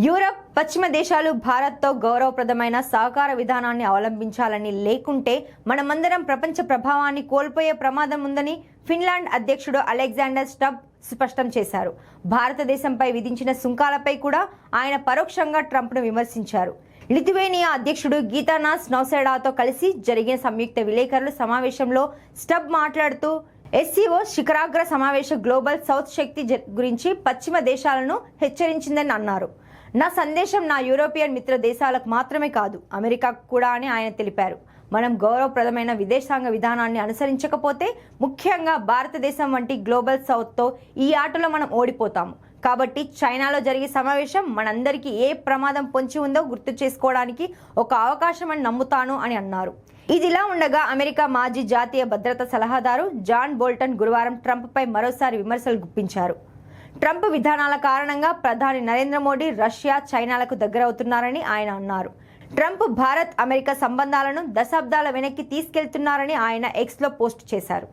Europe పశ్చిమ దేశాలు భారత్తో గౌరవప్రదమైన సహకార విధానాన్ని అవలంబించాలని లేకుంటే మనమందరం ప్రపంచ ప్రభావాన్ని కోల్పోయే ప్రమాదం ఉందని ఫిన్లాండ్ అధ్యక్షుడు అలెగ్జాండర్ స్టబ్ స్పష్టం చేశారు. భారతదేశంపై విధించిన సుంకాలపై కూడా ఆయన పరోక్షంగా ట్రంప్ను విమర్శించారు. లిథువేనియా అధ్యక్షుడు గీతానాస్ నౌసెడాతో కలిసి జరిగిన సంయుక్త విలేకరుల సమావేశంలో స్టబ్ మాట్లాడుతూ ఎస్సీఓ శిఖరాగ్ర సమావేశ గ్లోబల్ సౌత్ శక్తి జ- గురించి పశ్చిమ దేశాలను హెచ్చరించిందని అన్నారు. నా సందేశం నా యూరోపియన్ మిత్ర దేశాలకు మాత్రమే కాదు అమెరికాకు కూడా అని ఆయన తెలిపారు. మనం గౌరవప్రదమైన విదేశాంగ విధానాన్ని అనుసరించకపోతే ముఖ్యంగా భారతదేశం వంటి గ్లోబల్ సౌత్తో ఈ ఆటలో మనం ఓడిపోతాము. కాబట్టి చైనాలో జరిగే సమావేశం మనందరికీ ఏ ప్రమాదం పొంచి ఉందో గుర్తు చేసుకోవడానికి ఒక అవకాశం అని నమ్ముతాను అని అన్నారు. ఇదిలా ఉండగా అమెరికా మాజీ జాతీయ భద్రతా సలహాదారు జాన్ బోల్టన్ గురువారం ట్రంప్పై మరోసారి విమర్శలు గుప్పించారు. ట్రంప్ విధానాల కారణంగా ప్రధాని నరేంద్ర మోడీ రష్యా చైనాలకు దగ్గరవుతున్నారని ఆయన అన్నారు. ట్రంప్ భారత్ అమెరికా సంబంధాలను దశాబ్దాల వెనక్కి తీసుకెళ్తున్నారని ఆయన ఎక్స్లో పోస్ట్ చేశారు.